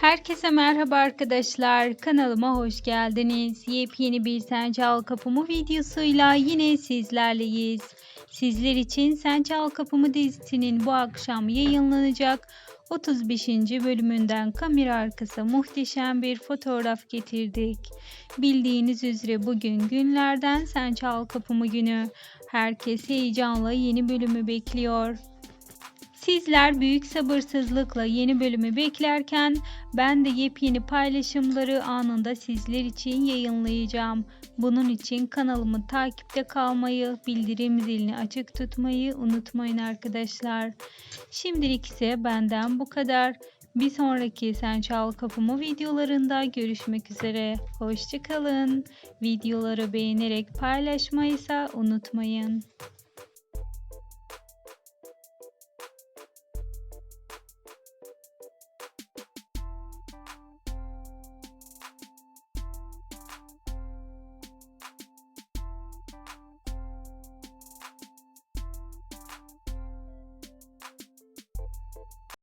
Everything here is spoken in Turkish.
Herkese merhaba arkadaşlar. Kanalıma hoş geldiniz. Yepyeni bir Sen Çal Kapımı videosuyla yine sizlerleyiz. Sizler için Sen Çal Kapımı dizisinin bu akşam yayınlanacak 35. bölümünden kamera arkası muhteşem bir fotoğraf getirdik. Bildiğiniz üzere bugün günlerden Sen Çal Kapımı günü. Herkes heyecanla yeni bölümü bekliyor. Sizler büyük sabırsızlıkla yeni bölümü beklerken ben de yepyeni paylaşımları anında sizler için yayınlayacağım. Bunun için kanalımı takipte kalmayı, bildirim zilini açık tutmayı unutmayın arkadaşlar. Şimdilik ise benden bu kadar. Bir sonraki Sen Çal Kapımı videolarında görüşmek üzere. Hoşçakalın. Videoları beğenerek paylaşmayı ise unutmayın.